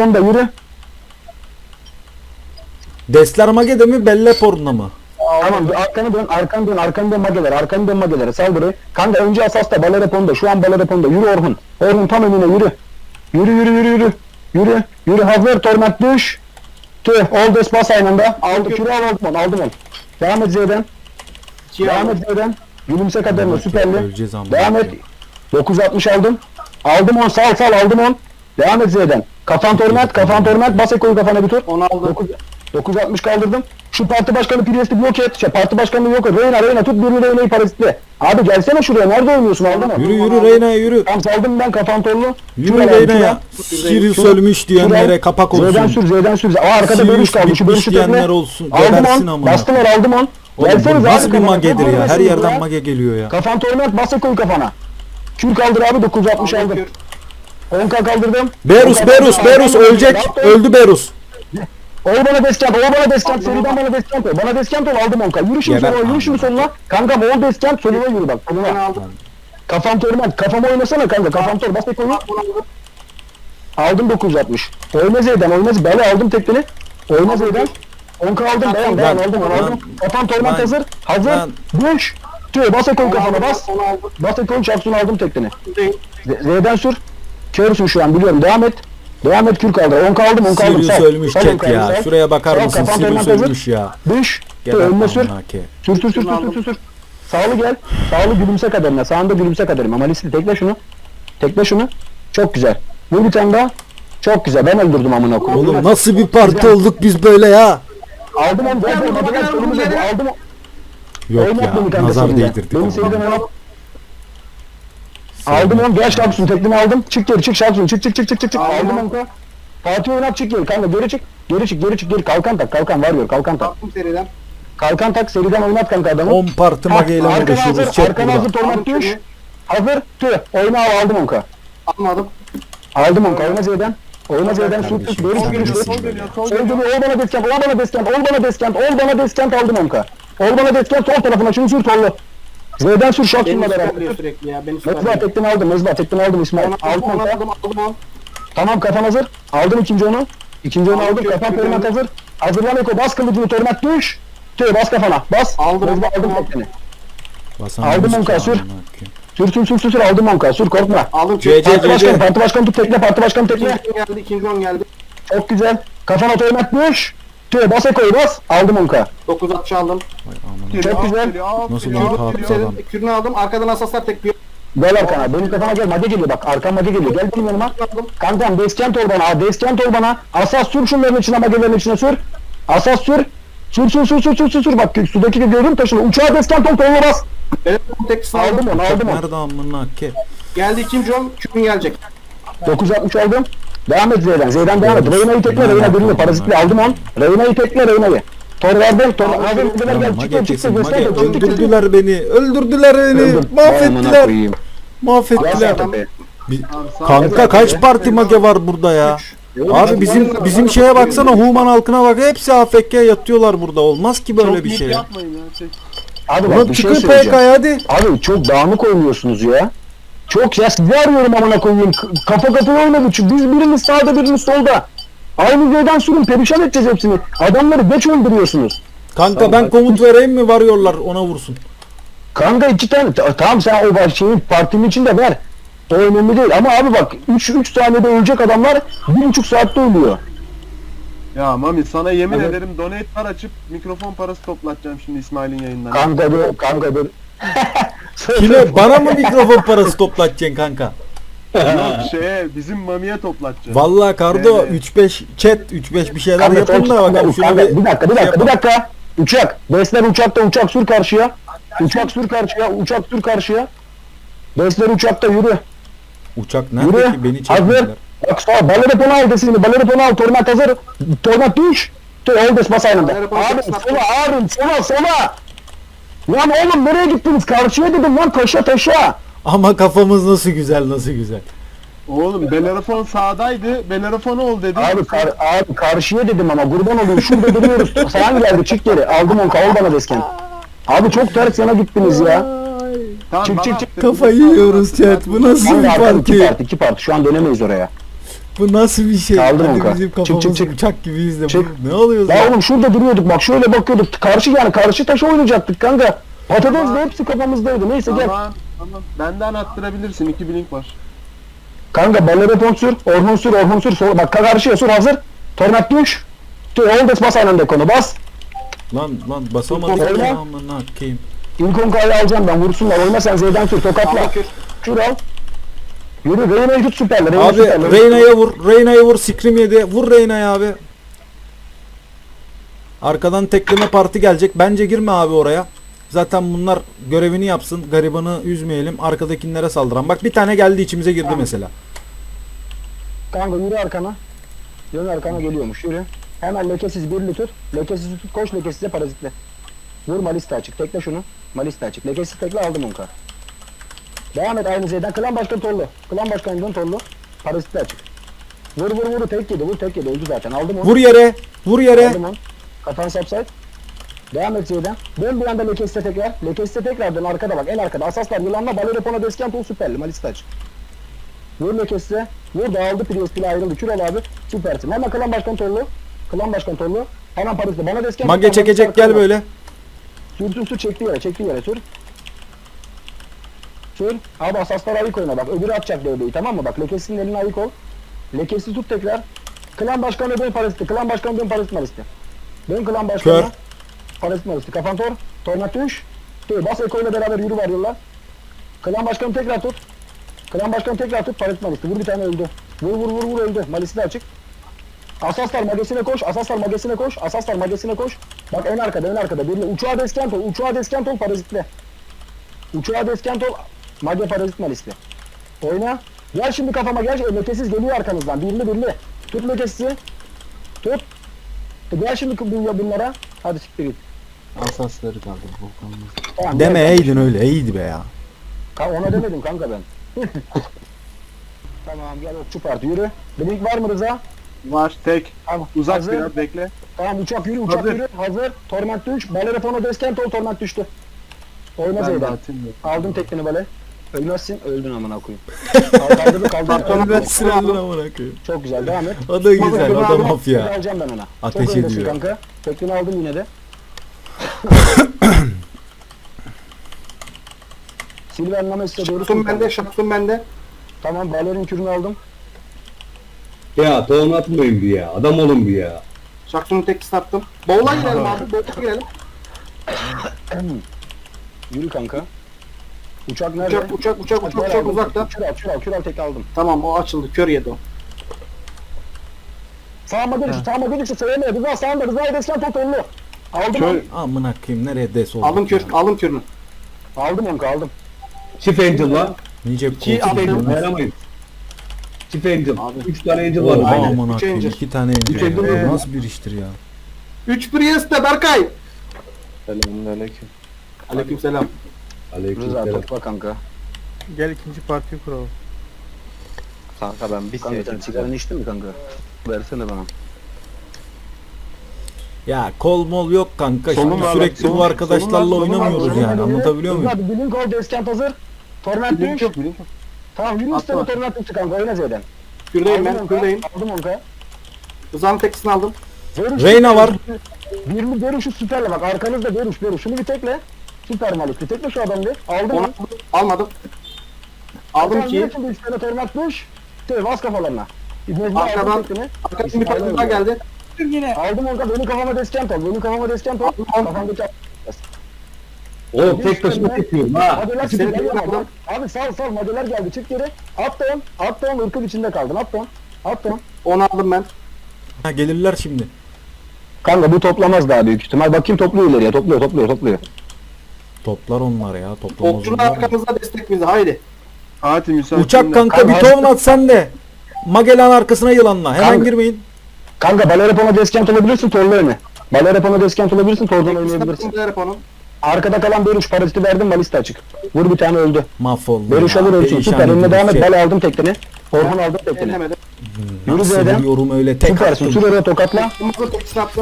Ponda yürü. Desler Mage'de mi Belle Porn'da mı? Tamam arkanı dön, arkanı dön, arkanı dön mageler, arkanı dön mageler. Saldırı. Kanka önce Asas'ta Balere Ponda. Şu an Balere Ponda. Yürü Orhun. Orhun tam önüne yürü. Yürü yürü yürü yürü. Yürü. Yürü hazır torment düş. Tüh. Oldes bas aynı anda. Aldı. Kürü al aldım onu. Aldım onu. Devam et Z'den. Devam et Z'den. Gülümse kadarına süperli. Devam et. 960 aldım. Aldım on sal sal aldım on. Devam et Z'den. Kafan torment, kafan torment. Bas ekoyu kafana bir tur. 10 aldım. 9, 960 kaldırdım. Şu parti başkanı Priest'i blok et. Şey, parti başkanını yok et. Reyna Reyna tut birini Reyna'yı parazitle. Abi gelsene şuraya. Nerede oynuyorsun aldın mı? Yürü yürü Reyna yürü. Tam saldım ben kafan torlu. Yürü Şuraya, Reyna şuraya. ya. Sirius ölmüş diyenlere kapak Z'den olsun. sür Z'den sür. Aa arkada Sirius bölüş kaldı. Şu bölüşü tekle. olsun. Aldım on. amına. Bastılar aldım on. Oğlum nasıl bir magedir ya? Her yerden mage geliyor ya. Kafan torment bas ekoyu kafana. Kür kaldır abi 960 Aldım 10k kaldırdım. Berus 10K Berus. Berus ölecek. Öldü Berus. O bana deskent, o bana deskent, seriden bana deskent ol. Bana deskent ol aldım 10k. Yürü şimdi Geber soluna, yürü şimdi soluna. Kanka o deskent soluna yürü bak. Ben Soluna. aldım. Kafam torment, kafama oynasana kanka. Kafam tor, bas tek oyunu. Aldım. Aldım 960. Oyna Z'den, oyna Z'den. Bela aldım tekini. Oyna Z'den. 10k aldım, dayan dayan aldım, aldım. Kafam torment lan, hazır, hazır. Düş. Tüh, bas ekoyu kafana bas. Bas ekoyu çarpsın aldım tekini. Z'den sür. Körsün şu an biliyorum, devam et. Devam et kür kaldır. 10k aldım, 10k aldım. Sirius ölmüş 10K'yı, ya. sal. Şuraya bakar Sal, mısın? Sirius ölmüş ya. Düş. Tüh, Geber önüne sür. Sür sür sür sür sür sür. Sağlı gel. Sağlı gülümse kadarına. Sağında gülümse kadarına. Malisli tekle şunu. Tekle şunu. Çok güzel. Vur bir tane daha. Çok güzel. Ben öldürdüm amına koyayım. Oğlum nasıl bir parti olduk biz böyle ya? Aldım onu. Önümüze gel. aldım. Yok Oynat ya. Nazar değdirdik. Beni ama. Aldım onu. Gel şapsın. Teklini aldım. Çık geri çık şapsın. Çık çık çık çık çık. çık. Aldım Aldım onu. Fatih oynat çık geri. Kanka geri çık. Geri çık geri çık geri. Kalkan tak. Kalkan var kalkan tak. Baktım seriden. Kalkan tak. Seriden oynat kanka adamı. 10 parti mageyle Arkana uğraşıyoruz hazır. chat Arkana hazır. burada. Torment Aldım düş. seni. Hazır. Tüh. Oyna al. Aldım onu. Almadım. Aldım onu. Oyna Z'den. Oyna Z'den. Sür tut. Geri çık geri çık. Sol Sol geliyor, geliyor. Ol bana deskent. Ol bana deskent. Ol bana deskent. Ol bana deskent. Aldım onu. Ol bana deskent. Sol tarafına. Şimdi sür torlu. Z'den sür Beni sunma beraber. sürekli ya. Beni Mezba süperliyor. tekten aldım. Mezba tekten aldım İsmail. Onu Aldım aldım, onu. onu aldım, aldım onu. Tamam kafan hazır. Aldım ikinci onu. İkinci onu Aldım, Kafan torment hazır. Hazırlan Eko. Bas kılıcını torment düş. Tüh bas kafana. Bas. Aldım, Mezba aldım aldım. Aldım ki on kasür. amına koyayım. Sür sür sür sür sür. Aldım onka. Sür korkma. Aldım C, Parti C, başkanı. C. Parti başkanı tut tekle. Parti başkanı tekle. İkinci on geldi. ikinci on geldi. Çok güzel. Kafana torment düş. Tüh bas Eko'yu bas. Aldım onka. 9 atış aldım. Vay amına. Çok güzel. Nasıl bir Aldım parti serin. adam. Kürünü aldım. Arkadan asaslar tekliyor. Gel arkana. Benim kafama gel. Mage geliyor bak. Arkam mage geliyor. Gel benim yanıma. Aldım. Kankam deskent ol bana. Aa, Deskent ol bana. Asas sür şunların içine magelerin içine sür. Asas sür. Sür sür sür sür sür sür sür. Bak sudaki de görün taşını. Uçağa deskent ol koluna bas. Evet, tek aldım. Aldım onu aldım onu. Nerede amına ke? Geldi ikinci on. Kürün gelecek. 960 aldım. Devam et Z'den. Z'den devam et. Reyna'yı tekle. Reyna birini parazitli aldım on. Reyna'yı tekle Reyna'yı. Tor verdim. Tor Göster. Çık çık çık. Öldürdüler beni. Öldürdüler beni. Mahvettiler. Mahvettiler. Kanka kaç parti mage var burada ya? Abi bizim bizim şeye baksana Human halkına bak hepsi AFK yatıyorlar burada olmaz ki böyle bir şey. ya. Abi bak bir şey. PK'ya hadi. Abi çok dağınık oynuyorsunuz ya. Çok ya sizi arıyorum amına koyayım. Kafa kafaya oynadık. Çünkü biz birimiz sağda birimiz solda. Aynı yerden sürün perişan edeceğiz hepsini. Adamları geç öldürüyorsunuz. Kanka ben komut vereyim mi varıyorlar ona vursun. Kanka iki tane ta- tamam sen o şeyin partinin içinde ver. O önemli değil ama abi bak 3 3 saniyede ölecek adamlar bir buçuk saatte ölüyor. Ya Mami sana yemin Evet. ederim donate'lar açıp mikrofon parası toplatacağım şimdi İsmail'in yayından. Kanka dur kanka dur. Kime bana mı mikrofon parası toplatacaksın kanka? Yok şeye bizim Mami'ye toplatacağım. Vallahi Kardo Evet. 3-5 chat 3-5 bir şeyler Kanka, yapın da kanka, bakalım şunu kanka, bir bir dakika bir şey dakika bir yapalım. dakika. Uçak. Besler uçakta uçak sür karşıya. Uçak sür karşıya uçak sür karşıya. Besler uçakta yürü. Uçak nerede Yürü. ki beni Hazır. çekmediler. Bak sağ baleriponu al desini. Baleriponu al. Tornat hazır. Tornat düş. Dur Oldes bas aynında. Baleriponu Abi çok sola abim sola sola. Lan oğlum nereye gittiniz? Karşıya dedim lan taşa taşa. Ama kafamız nasıl güzel nasıl güzel. Oğlum Bellerophon sağdaydı. Bellerophon ol dedi. Abi, kar, abi karşıya dedim ama kurban olayım şurada duruyoruz. Sağan geldi çık geri. Aldım onu kavul bana desken. Abi çok ters yana gittiniz ya. Tamam, çık, çık, çık. Kafayı yiyoruz chat. Bu nasıl bir arkada iki parti? parti iki parti. Şu an dönemeyiz oraya. Bu nasıl bir şey? Kaldır Hadi Onka. bizim Çık, çık, kafamız çık. uçak gibiyiz de Çık. bu. Ne oluyor Ya oğlum şurada duruyorduk bak şöyle bakıyorduk. Karşı yani karşı taşa oynayacaktık kanka. Patates de hepsi kafamızdaydı. Neyse gel. Tamam tamam. Benden attırabilirsin. iki blink var. Kanka balere pont sür. Orhun sür. Orhun sür. Sol, bak karşıya sür hazır. Tornat düş. Dur Oldes bas aynen konu bas. Lan lan basamadık Oyna. ya amına koyayım. İlkonkayı alacağım ben vursunlar. Oyna sen Z'den sür tokatla. Kür. Al. Yürü Reyna'yı tut süperle. Reyna Abi süperle. Reyna'ya vur. Reyna'ya vur. Sikrim yedi. Vur Reyna'ya abi. Arkadan tekleme parti gelecek. Bence girme abi oraya. Zaten bunlar görevini yapsın. Garibanı üzmeyelim. Arkadakilere saldıran. Bak bir tane geldi içimize girdi mesela. Kanka yürü arkana. Dön arkana geliyormuş yürü. Hemen lekesiz birli tut. Lekesiz tut koş lekesize parazitle. Vur Malista açık. Tekle şunu. Malista açık. Lekesiz tekle aldım onka. Devam et aynı Z'den. Klan başkanı Torlu. Klan başkanı dön Torlu. Parazitle açık. Vur vur vur tek yedi. Vur tek yedi. Öldü zaten. Aldım onu. Vur yere. Vur yere. Aldım onu. Kafan sapsayt. Devam et Z'den. Dön bir anda lekesise tekrar. Lekesise tekrar dön arkada bak. En arkada. Asaslar yılanla Balerepona Deskent ol süperli. Malista açık. Vur lekesise. Vur dağıldı Prius pili ayrıldı. Kür al abi. Süpersin. Hemen klan başkan Torlu. Klan başkan Torlu. Hemen Paris'te. Bana Deskent. Mage çekecek gel böyle. Sür sür sür çekti yere. Çekti yere sür. Sür. Abi asaslar ayık oyna bak. Öbürü atacak devreyi tamam mı? Bak lekesinin eline ayık ol. Lekesi tut tekrar. Klan başkanı dön Paris'te. Klan başkanı dön Paris Paris'te. Dön klan başkanı. Kör. Paris Paris'te. Kafan tor. Tornat düş. Dur bas Eko ile beraber yürü var yollar. Klan başkanı tekrar tut. Klan başkanı tekrar tut Paris Paris'te. Vur bir tane öldü. Vur vur vur vur öldü. Malisi de açık. Asaslar magesine koş. Asaslar magesine koş. Asaslar magesine koş. Bak en arkada en arkada. Birle uçağa deskent ol. Uçağa deskent ol parazitle. Uçağa deskent ol. Mage parazit malisli. Oyna. Gel şimdi kafama gel. E, Lekesiz geliyor arkanızdan. Birli birli. Tut lekesizi. Tut. E, Gel şimdi bu- bunlara. Hadi siktir git. Asasları kaldı. Volkan'ın. Tamam, Deme gel. eydin öyle. iyiydi be ya. Ka- ona demedim kanka ben. tamam gel okçu parti yürü. Blink var mı Rıza? Var tek. Tamam. Uzak Hazır. biraz bekle. Tamam uçak yürü uçak Hazır. yürü. Hazır. Torment düş. Balerepona deskent ol torment düştü. Oyna Ben de Zeydan. atayım da. Aldım teknini bale. Ölmezsin öldün amına koyayım. Kaldırdı kaldırdı. Ölmezsin öldün amına koyayım. Çok güzel devam et. O da güzel. O da mafya. alacağım ben ona. Ateş Çok ediyor. kanka. Tekini aldım yine de. Silver Names'e doğru. Şaktım sür bende, şaktım bende. Tamam balerin kürünü aldım. Ya tohum atmayın bir ya. Adam olun bir ya. Şaktımın tek sattım. Bowl'a girelim abi. Bowl'a girelim. Yürü kanka. Uçak nerede? Uçak, uçak, uçak, uçak, uçak uzakta. Kür al, kür al, kür al tek aldım. Tamam o açıldı. Kör yedi o. Sağıma dönüş, sağıma dönüş, söyleme. Rıza sağında, Rıza'yı desken tut onlu. Aldım Kör. Amına koyayım nereye des oldu? Aldım kör, aldım körünü. Aldım onu, aldım. Chief Angel lan. Nice İki aldım. Angel dayanamayız. Chief Angel. Abi. Üç tane Angel var. Aynen. amına Üç koyayım. Angel. iki tane Üç Angel. Angel ya. mi? Nasıl bir iştir ya? 3 Priest'te Berkay. Selamünaleyküm. Aleykümselam. Rıza Aleykümselam. topla kanka. Gel ikinci partiyi kuralım. Kanka ben bir Kanka sen sigaranı içtin mi kanka? Versene bana. Ya kol mol yok kanka. Solun Şimdi var lan, sürekli solun- bu arkadaşlarla solun var, solun var, oynamıyoruz solun yani. Anlatabiliyor muyum? Hadi bilin kol deskent hazır. Torment Blink düş. yok blink yok. Tamam yürü Atla. üstüne torment düştü kanka, oyna Z'den. Kürdeyim Aldım ben, onka, kürdeyim. Aldım onka. Rıza'nın tekisini aldım. Reyna var. Birini görüşü süperle bak arkanızda görüş görüş. Şunu bir tekle. Süper Malik bir tekle şu adamı. Aldım Onu onu. Almadım. Aldım ki. Şimdi üç tane torment düş. Tüh bas kafalarına. Arkadan-. Arkadan bir takım daha geldi. Aldım onka benim kafama deskent ol. Benim kafama. Aldım, aldım. Kafamdaki Oğlum tek taşıma çekiyorum ha. Aldım. adam. Abi sal sal madeler geldi çık geri. At da on. At da on ırkın içinde kaldın. At da on. At da on. Onu aldım ben. Ha, gelirler şimdi. Kanka bu toplamaz daha büyük ihtimal. Bakayım topluyor ileriye. Topluyor topluyor topluyor. Toplar onlar ya. Toplamaz Okçunun onlar. arkamızda destek bize. Haydi. Fatih müsait. Uçak kanka bir tovun at sen de. Magellan arkasına yılanla. Hemen Kanka- girmeyin. Kanka Balerepona deskent olabilirsin torlu öne. Balerepona deskent olabilirsin tordan oynayabilirsin. Arkada kalan Beruş paraziti verdim malista açık. Vur bir tane öldü. Mahvoldu Beruş ya. alır ölsün. Perişan Süper önüne devam et. şey. Bal aldım tekini. Orhun aldım tekini. Yürü Z'den. vuruyorum öyle tek Süpersin. attım. Sür oraya tokatla.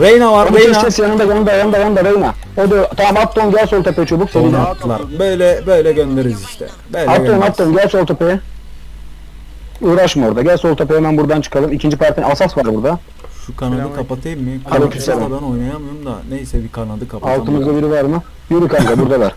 Reyna var Onu Reyna. ses yanında yanında yanında yanında Reyna. O da tamam Atton gel sol tepe çubuk Onu seriden. attılar. Böyle böyle göndeririz işte. Böyle Atton göndeririz. Atton gel sol tepeye. Uğraşma orada. Gel sol tepeye hemen buradan çıkalım. İkinci partinin asas var burada. Şu kanadı kapatayım mı? Aleykümselam. Kanatsız da ben oynayamıyorum da. Neyse bir kanadı kapatacağım. Altımızda biri var mı? Yürü kanka buradalar.